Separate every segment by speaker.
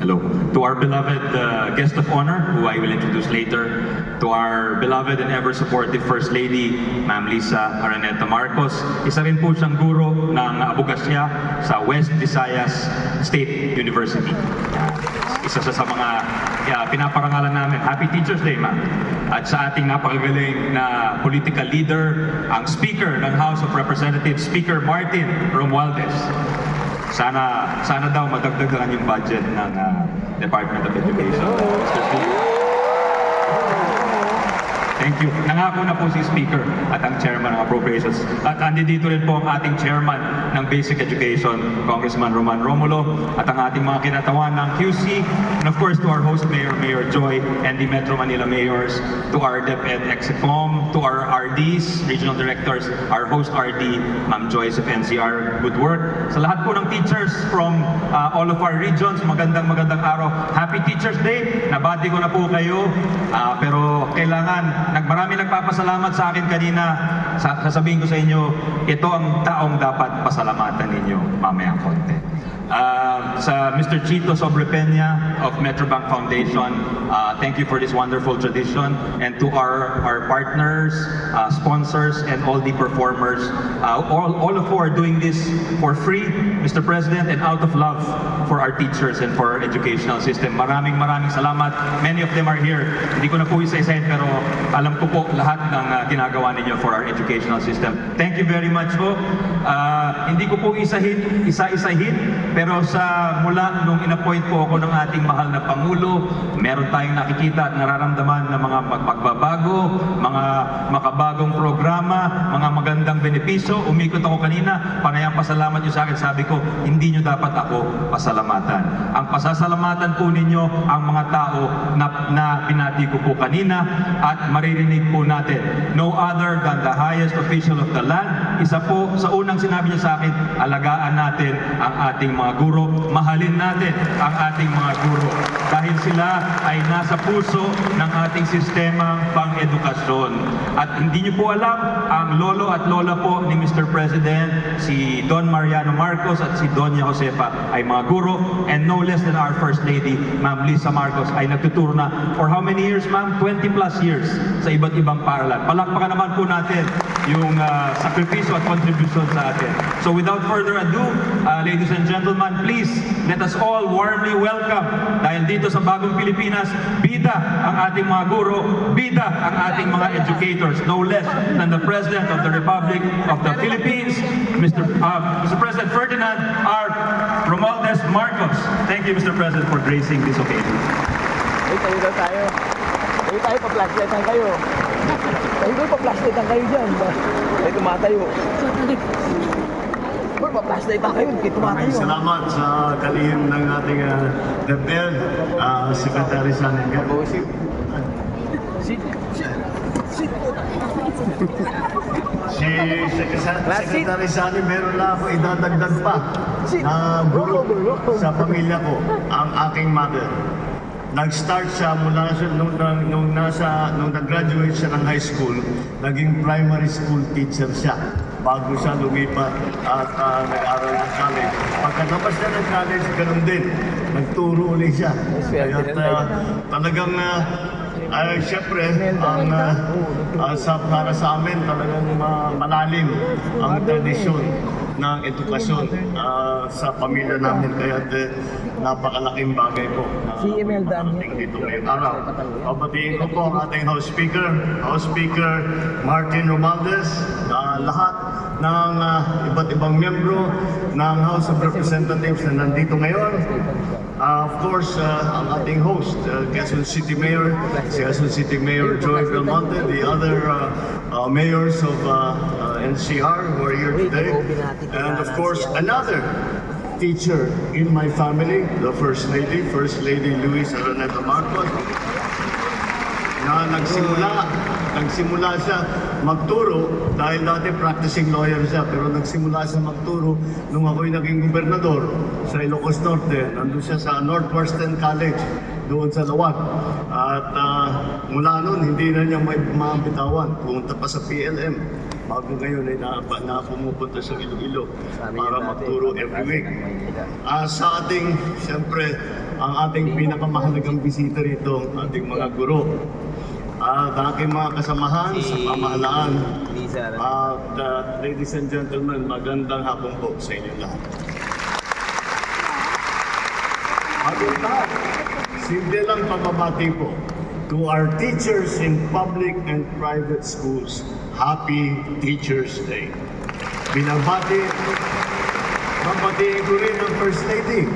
Speaker 1: Hello. To our beloved uh, guest of honor, who I will introduce later, to our beloved and ever supportive First Lady, Ma'am Lisa Araneta Marcos. Isa rin po siyang guro ng abogasya sa West Visayas State University. Isa sa mga uh, pinaparangalan namin. Happy Teacher's Day, ma'am. At sa ating napakagaling na political leader, ang Speaker ng House of Representatives, Speaker Martin Romualdez. Sana sana daw madagdagan yung budget ng ah, Department of Education. Mr. Thank you. Nangako na po si Speaker at ang Chairman ng Appropriations. At andito rin po ang ating Chairman ng Basic Education, Congressman Roman Romulo, at ang ating mga kinatawan ng QC, and of course to our host Mayor, Mayor Joy, and the Metro Manila Mayors, to our DepEd Execom, to our RDs, Regional Directors, our host RD, Ma'am Joyce of NCR, good work. Sa lahat po ng teachers from uh, all of our regions, magandang magandang araw. Happy Teachers Day! Nabati ko na po kayo, Ah, pero kailangan, nagmarami nagpapasalamat sa akin kanina. Sa, sasabihin ko sa inyo, ito ang taong dapat pasalamatan ninyo mamayang konti. Ah, sa Mr. Chito Sobrepeña of Metrobank Foundation, ah, thank you for this wonderful tradition. And to our, our partners, ah, sponsors, and all the performers, ah, all, all of who are doing this for free, Mr. President, and out of love for our teachers and for our educational system. Maraming maraming salamat. Many of them are here. Hindi ko na po isa-isahin pero alam ko po lahat ng ah, ginagawa ninyo for our educational system. Thank you very much po. Ah, hindi ko po isahin, isa-isahin pero sa mula nung inappoint po ako ng ating mahal na Pangulo, meron tayong nakikita at nararamdaman na mga magbabago, mga makabagong programa, mga magandang benepisyo. Umikot ako kanina, panayang pasalamat nyo sa akin. Sabi ko, hindi nyo dapat ako pasalamatan. Ang pasasalamatan po ninyo ang mga tao na, na pinati ko po kanina at maririnig po natin. No other than the highest official of the land. Isa po sa unang sinabi niya sa akin, alagaan natin ang ating mga guro. Mahalin natin ang ating mga guro. Dahil sila ay nasa puso ng ating sistemang pang-edukasyon. At hindi niyo po alam, ang lolo at lola po ni Mr. President, si Don Mariano Marcos at si Doña Josefa ay mga guro. And no less than our First Lady, Ma'am Lisa Marcos, ay nagtuturo na for how many years, ma'am? 20 plus years sa iba't ibang paaralan. Palakpakan naman po natin yung ah, sakripisyo at contribution sa atin. So without further ado, ah, ladies and gentlemen, please let us all warmly welcome dahil dito sa bagong Pilipinas, bida ang ating mga guro, bida ang ating mga educators, no less than the President of the Republic of the Philippines, Mr. ah, Mr. President Ferdinand R. Romualdez Marcos. Thank you, Mr. President, for gracing this occasion.
Speaker 2: Ay, tayo daw tayo. Tayo tayo, pa-flashlightan kayo. Tayo daw, pa-flashlightan kayo dyan. Ay, tumatayo. Boy, pa-flashlightan kayo, hindi tumatayo.
Speaker 3: Maraming salamat sa kalihim ng ating uh, DepEd, uh, Secretary Saniga.
Speaker 2: Mag-uusip. Sit. Sit. Sit.
Speaker 3: Si Secretary. Secretary Sani, meron na ako idadagdag pa na guro sa pamilya ko, ang aking mother. Nag-start siya mula sa, nung, nung, nung nasa, nung nag-graduate siya ng high school, naging primary school teacher siya bago siya lumipat at ah, nag-aral ng college. Pagkatapos niya ng college, ganun din. Nagturo ulit siya. Kaya ah, talagang uh, ay, siyempre, ang ah, ah, sa, para sa amin talagang ma- malalim ang tradisyon ng edukasyon ah, sa pamilya namin. Kaya eh, napakalaking bagay po na
Speaker 2: niya.
Speaker 3: makarating dito ngayong araw. Papatiin ko po ang ating House Speaker, House Speaker Martin Romualdez, na lahat ng ah, iba't ibang miyembro ng House of Representatives na nandito ngayon. Ah, of course, ah, ang ating host, uh, Quezon City Mayor, si Quezon City Mayor Joy Belmonte, the other uh, uh, mayors of uh, uh, NCR who are here today, and of course, another teacher in my family, the First Lady, First Lady Luis Araneta Marcos, na nagsimula, nagsimula siya magturo dahil dati practicing lawyer siya pero nagsimula siya magturo nung ako'y naging gobernador sa Ilocos Norte. Nandun siya sa Northwestern College doon sa Lawag. At ah, mula noon, hindi na niya may mabitawan. Pumunta pa sa PLM. Bago ngayon ay na, na pumupunta sa Iloilo para magturo every week. Ah, sa ating, siyempre, ang ating pinakamahalagang bisita rito, ang ating mga guro. At ang aking mga kasamahan sa pamahalaan. At uh, ladies and gentlemen, magandang hapon po sa inyo lahat. At yung lahat, simple lang pababati po to our teachers in public and private schools. Happy Teachers Day. Binabati, babatiin ko rin ang First Lady.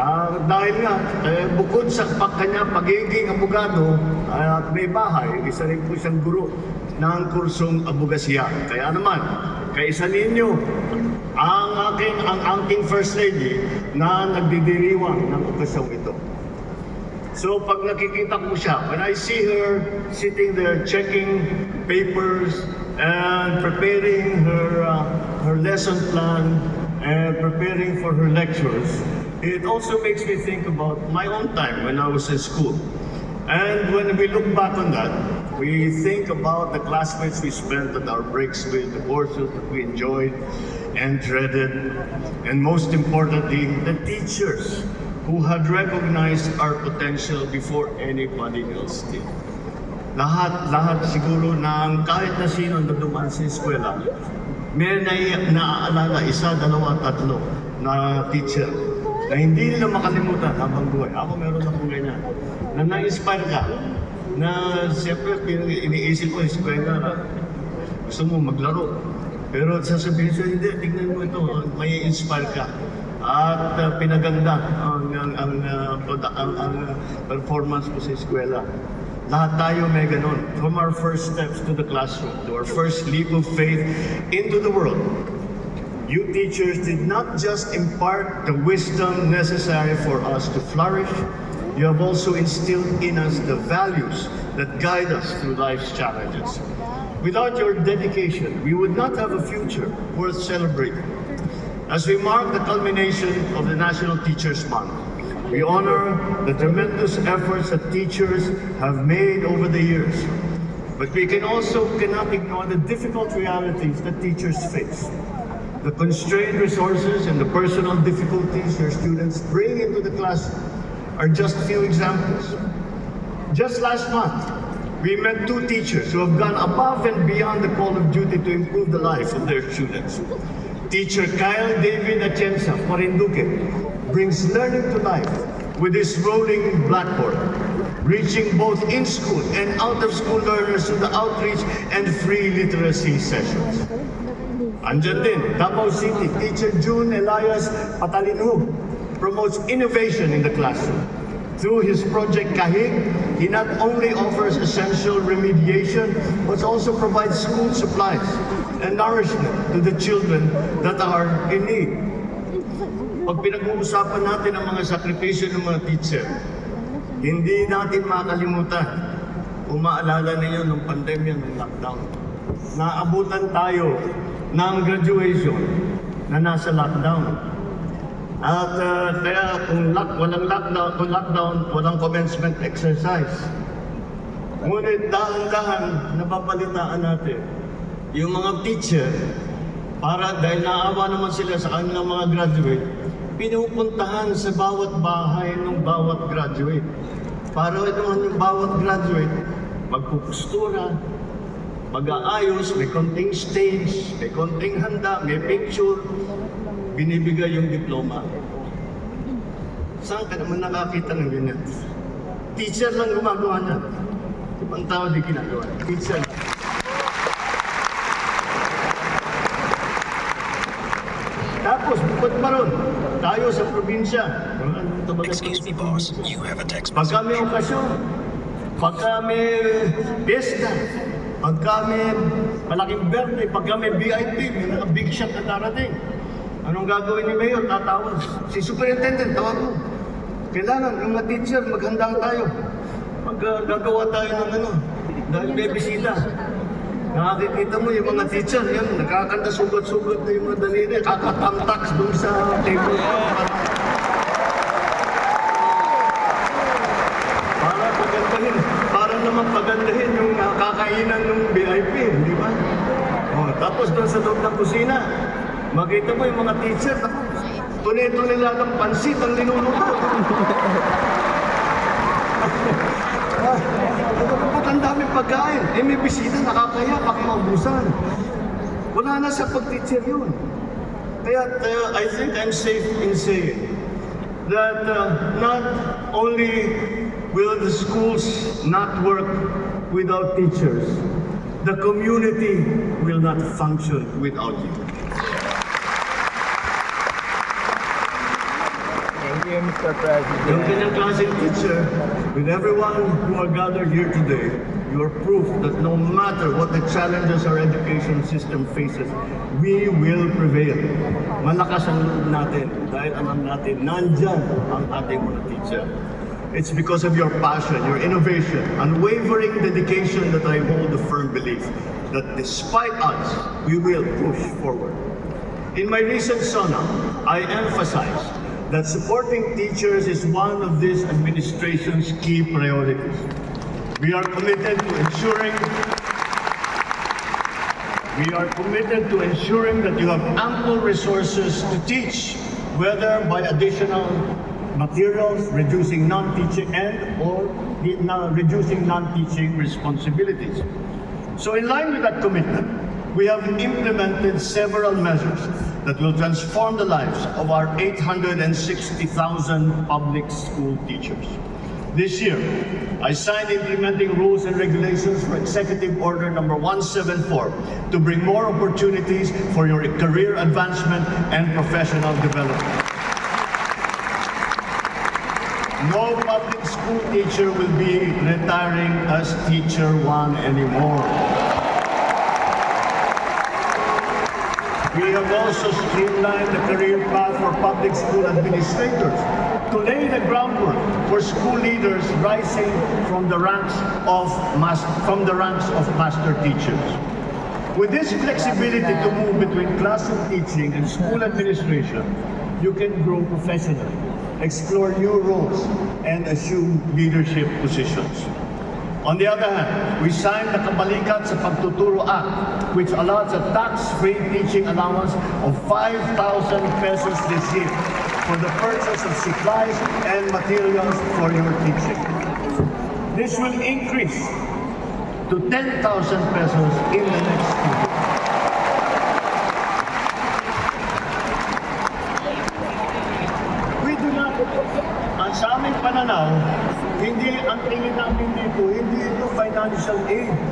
Speaker 3: Ah, dahil nga, eh, bukod sa kanya pagiging abogado ah, at may bahay, isa rin po siyang guro ng kursong abogasiya. Kaya naman, kaisa ninyo ang aking ang aking First Lady na nagdidiriwang ng okasyong ito. So pag nakikita ko siya, when I see her sitting there checking papers and preparing her uh, her lesson plan and preparing for her lectures, it also makes me think about my own time when I was in school. And when we look back on that, we think about the classmates we spent at our breaks with, the courses that we enjoyed and dreaded, and most importantly, the teachers who had recognized our potential before anybody else did. Lahat, lahat siguro ng kahit na sino na dumaan sa eskwela, may na, naaalala isa, dalawa, tatlo na teacher na hindi nila makalimutan habang buhay. Ako meron akong ganyan. Na na-inspire ka. Na siyempre, iniisip ko, eskwela na gusto mo maglaro. Pero sasabihin siya, hindi, tignan mo ito, may inspire ka. At uh, pinaganda ang, ang, ang, uh, ang, ang uh, performance ko sa eskwela. Lahat tayo may ganun. From our first steps to the classroom, to our first leap of faith into the world. You teachers did not just impart the wisdom necessary for us to flourish, you have also instilled in us the values that guide us through life's challenges. Without your dedication, we would not have a future worth celebrating. As we mark the culmination of the National Teachers Month, we honor the tremendous efforts that teachers have made over the years. But we can also cannot ignore the difficult realities that teachers face. The constrained resources and the personal difficulties your students bring into the classroom are just a few examples. Just last month, we met two teachers who have gone above and beyond the call of duty to improve the life of their students. Teacher Kyle David Atienza, Marinduque, brings learning to life with his rolling blackboard, reaching both in-school and out-of-school learners through the outreach and free literacy sessions. Andyan din, Davao City, Teacher June Elias Patalinhug promotes innovation in the classroom. Through his project Kahig, he not only offers essential remediation, but also provides school supplies and nourishment to the children that are in need. Pag pinag-uusapan natin ang mga sakripisyo ng mga teacher, hindi natin makalimutan kung maalala ninyo nung pandemya, nung lockdown. Naabutan tayo ng graduation na nasa lockdown. At uh, kaya kung lock, walang lockdown, kung lockdown, walang commencement exercise. Ngunit dahan-dahan napapalitaan natin yung mga teacher para dahil naawa naman sila sa kanilang mga graduate, pinupuntahan sa bawat bahay ng bawat graduate. Para naman yung bawat graduate, magpupustura, mag-aayos, may konting stage, may konting handa, may picture, binibigay yung diploma. Saan ka naman nakakita ng ganyan? Teacher lang gumagawa na. Ibang tao di ginagawa. Teacher lang. Tapos, bukod pa ron, tayo sa probinsya.
Speaker 4: Excuse me, boss. You have a text
Speaker 3: Pagka may okasyon, pagka may piyesta, pagka may malaking birthday, pagka may VIP, may mga big shot na darating. Anong gagawin ni Mayor? Tatawag. Si Superintendent, tawag mo. Kailangan, yung mga teacher, maghanda tayo. Mag, uh, gagawa tayo ng ano, dahil may bisita. Nakakikita mo yung mga teacher, yan, nagkakanta sugat-sugat na yung mga daliri, kakatamtaks doon sa table. Para pagandahin, para naman pagandahin yung ah, kakainan ng VIP, di ba? Oh, tapos doon sa loob ng kusina, makita mo yung mga teacher, tunito nila ng pansit ang linuluto. ang daming pagkain. Eh, may bisita, nakakaya, baka maubusan. Wala na sa pag-teacher yun. Kaya uh, I think I'm safe in saying that uh, not only will the schools not work without teachers, the community will not function without you.
Speaker 2: Thank you, Mr. President.
Speaker 3: kanyang klaseng teacher, with everyone who are gathered here today, you are proof that no matter what the challenges our education system faces, we will prevail. Malakas ang loob natin dahil alam natin nandyan ang ating mga teacher. It's because of your passion, your innovation, unwavering dedication that I hold a firm belief that despite odds, we will push forward. In my recent SONA, I emphasized that supporting teachers is one of this administration's key priorities. We are committed to ensuring we are committed to ensuring that you have ample resources to teach, whether by additional materials, reducing non-teaching and or uh, reducing non-teaching responsibilities. So in line with that commitment, we have implemented several measures that will transform the lives of our 860,000 public school teachers. This year, I signed implementing rules and regulations for Executive Order number 174 to bring more opportunities for your career advancement and professional development. No public school teacher will be retiring as teacher one anymore. We have also streamlined the career path for public school administrators to lay the groundwork for school leaders rising from the ranks of mas- from the ranks of master teachers. With this flexibility to move between classroom teaching and school administration, you can grow professionally, explore new roles, and assume leadership positions. On the other hand, we signed the Kabalikat sa Pagtuturo Act, which allows a tax-free teaching allowance of 5,000 pesos this year for the purchase of supplies and materials for your teaching. This will increase to 10,000 pesos in the next two years. We do not, ang sa aming pananaw, hindi, ang tingin namin dito, hindi ito financial aid.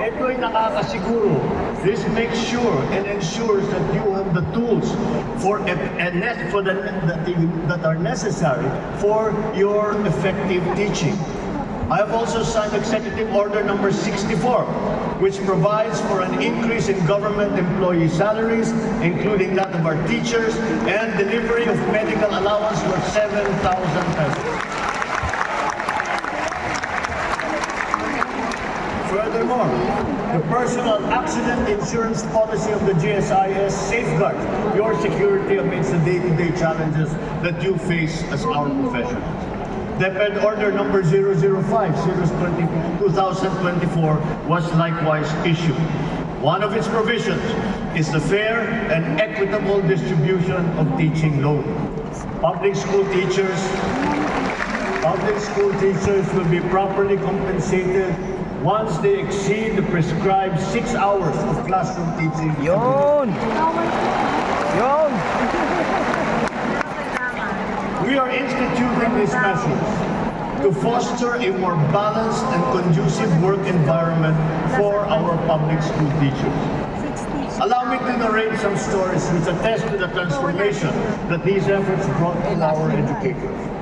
Speaker 3: Ito nakakasiguro. This makes sure and ensures that you have the tools for and for the that, that are necessary for your effective teaching. I have also signed Executive Order number 64, which provides for an increase in government employee salaries, including that of our teachers, and delivery of medical allowance worth 7,000 pesos. Furthermore, the personal accident insurance policy of the GSIS safeguards your security amidst the day-to-day challenges that you face as our professionals. DepEd Order number 005, Series 20 2024 was likewise issued. One of its provisions is the fair and equitable distribution of teaching load. Public school teachers Public school teachers will be properly compensated once they exceed the prescribed six hours of classroom teaching.
Speaker 2: Yun! Yun!
Speaker 3: We are instituting these measures to foster a more balanced and conducive work environment for our public school teachers. Allow me to narrate some stories which attest to the transformation that these efforts brought to our educators.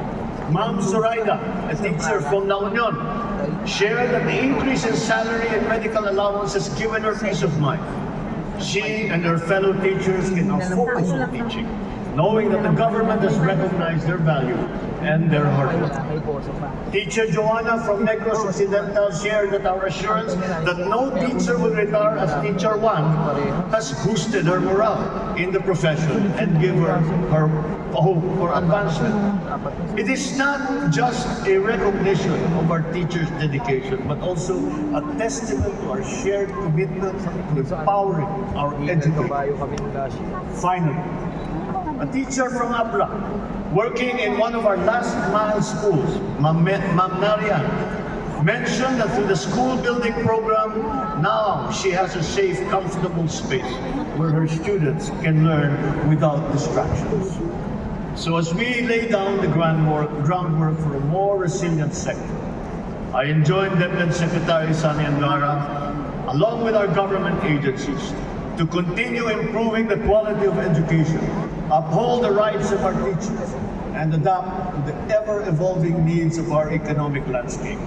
Speaker 3: Ma'am Zoraida, a teacher from La Union, shared that the increase in salary and medical allowance has given her peace of mind. She and her fellow teachers can now focus on teaching, knowing that the government has recognized their value and their hard work. Teacher Joanna from Negros Occidental shared that our assurance that no teacher will retire as teacher one has boosted her morale in the profession and give her her for advancement. It is not just a recognition of our teachers' dedication, but also a testament to our shared commitment to empowering our educators. Finally, a teacher from Abra, working in one of our last mile schools, Ma'am Narian, mentioned that through the school building program, now she has a safe, comfortable space where her students can learn without distractions. So as we lay down the groundwork, for a more resilient sector, I enjoined DepEd Secretary Sani Angara, along with our government agencies, to continue improving the quality of education, uphold the rights of our teachers, and adapt to the ever-evolving needs of our economic landscape.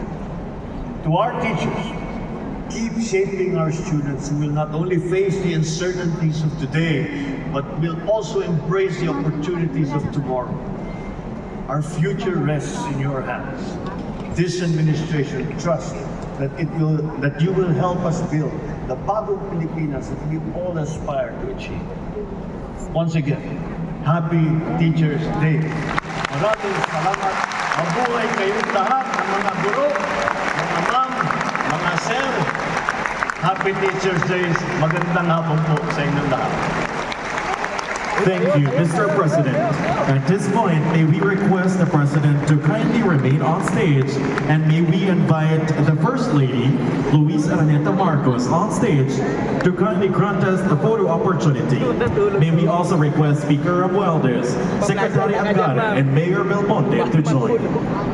Speaker 3: To our teachers, keep shaping our students who will not only face the uncertainties of today, but will also embrace the opportunities of tomorrow. Our future rests in your hands. This administration trusts that it will that you will help us build the bagong Pilipinas that we all aspire to achieve. Once again, Happy Teachers Day. Maraming salamat. Mabuhay kayong lahat mga guro, mga ma'am, mga sir. Happy Teachers Day. Magandang hapon po sa inyong lahat.
Speaker 5: Thank you, Mr. President. At this point, may we request the President to kindly remain on stage and may we invite the First Lady, Luis Araneta Marcos, on stage to kindly grant us the photo opportunity. May we also request Speaker Abueldes, Secretary Angara, and Mayor Belmonte to join.